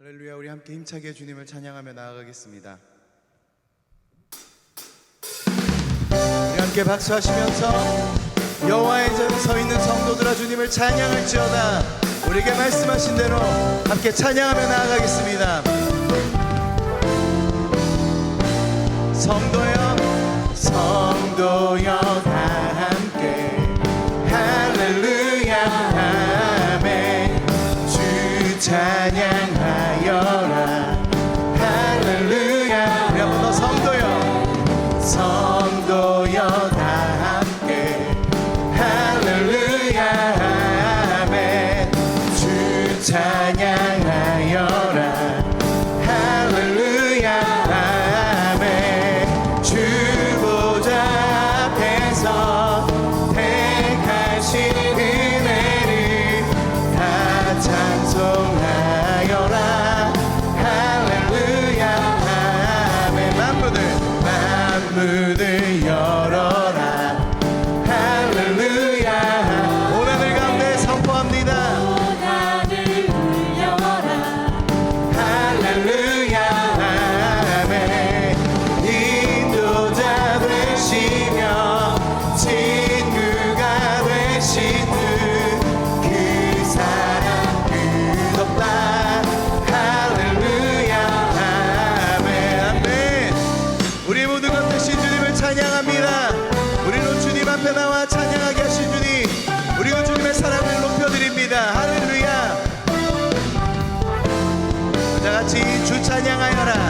할렐루야 우리 함께 힘차게 주님을 찬양하며 나아가겠습니다. 우리 함께 박수하시면서 여호와의 전에 서 있는 성도들아 주님을 찬양할지어다. 우리에게 말씀하신 대로 함께 찬양하며 나아가겠습니다. 성도여 같이 주 찬양하여라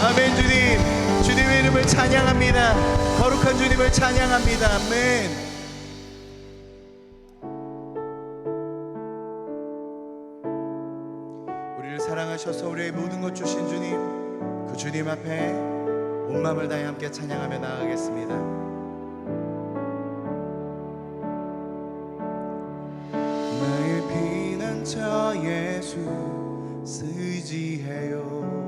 아멘 주님. 주님의 이름을 찬양합니다. 거룩한 주님을 찬양합니다. 아멘. 우리를 사랑하셔서 우리의 모든 것 주신 주님 그 주님 앞에 온 마음을 다해 함께 찬양하며 나아가겠습니다. 나의 피난처 예수 쓰지해요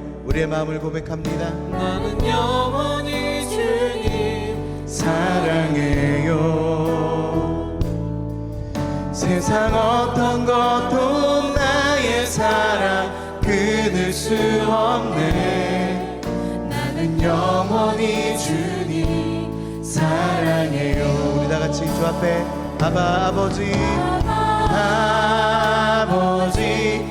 우리의 마음을 고백합니다. 나는 영원히 주님 사랑해요. 세상 어떤 것도 나의 사랑 끊을 수 없네. 나는 영원히 주님 사랑해요. 우리 다 같이 주 앞에 아바 아버지. 아버지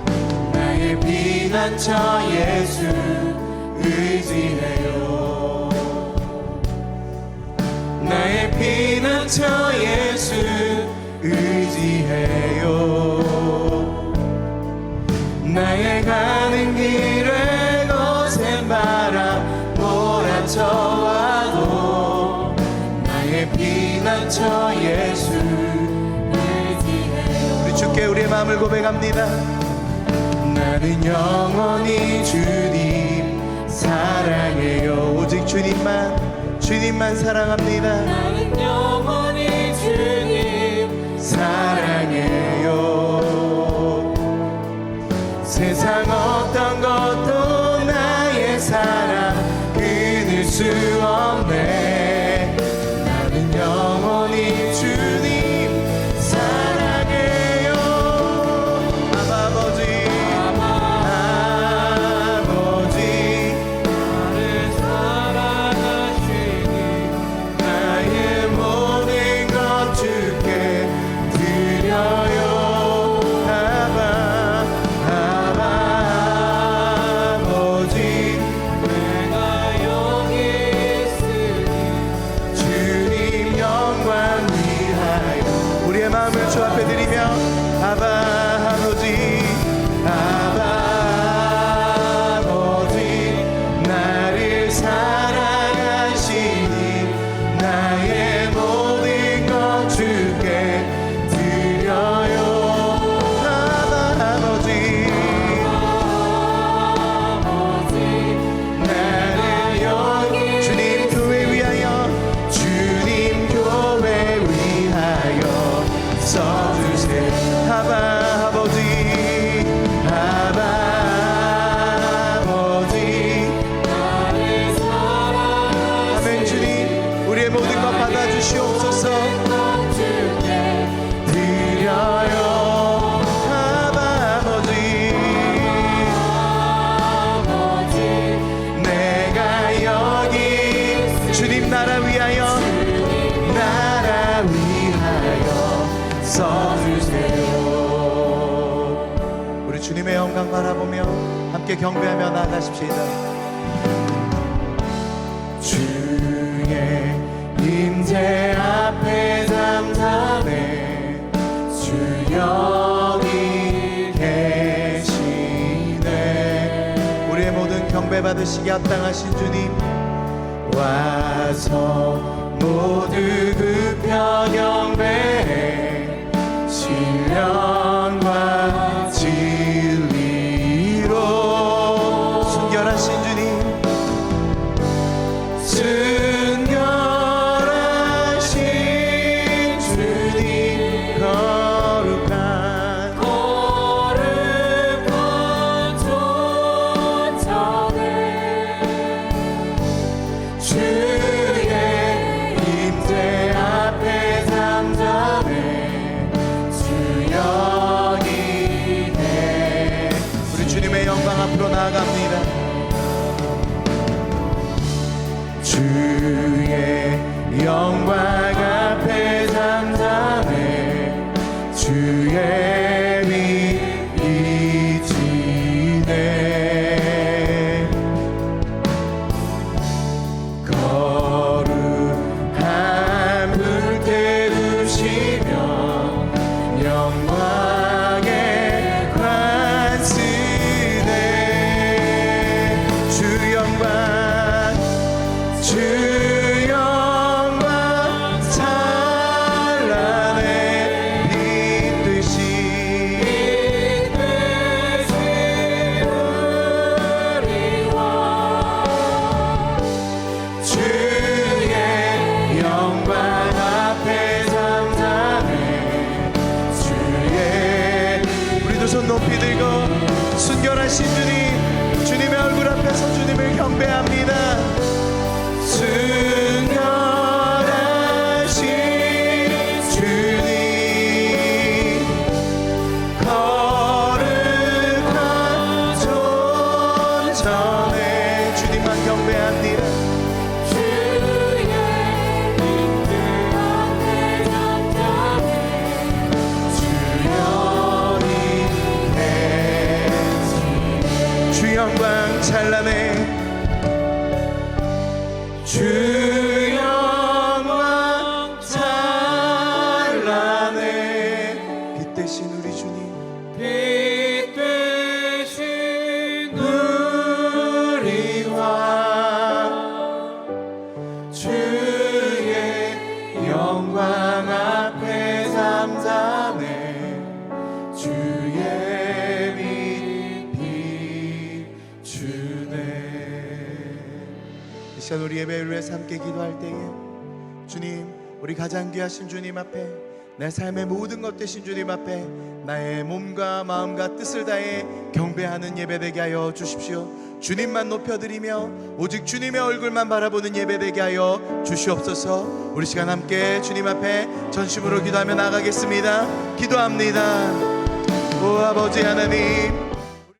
우리 피난차 예수 의지해요. 나의 피난처 예수 의지해요. 나의 가는 길에 거센 바람 몰아쳐와도 나의 피난처 예수 의지해요. 우리 주께 우리의 마음을 고백합니다. 나는 영원히 주님 사랑해요. 오직 주님만 주님만 사랑합니다. 나는 영원히 주님 사랑해요. 세상 어떤 것도 나의 사랑 끊을 수 함께 경배하며 나가십시다. 주의 임재 앞에 잠잠해 주여 받으시기 합당하신 주님 와서 모두 주시며 시간 우리 예배를 위해서 함께 기도할 때에 주님 우리 가장 귀하신 주님 앞에 내 삶의 모든 것 되신 주님 앞에 나의 몸과 마음과 뜻을 다해 경배하는 예배 되게 하여 주십시오. 주님만 높여드리며 오직 주님의 얼굴만 바라보는 예배 되게 하여 주시옵소서. 우리 시간 함께 주님 앞에 전심으로 기도하며 나가겠습니다. 기도합니다. 오 아버지 하나님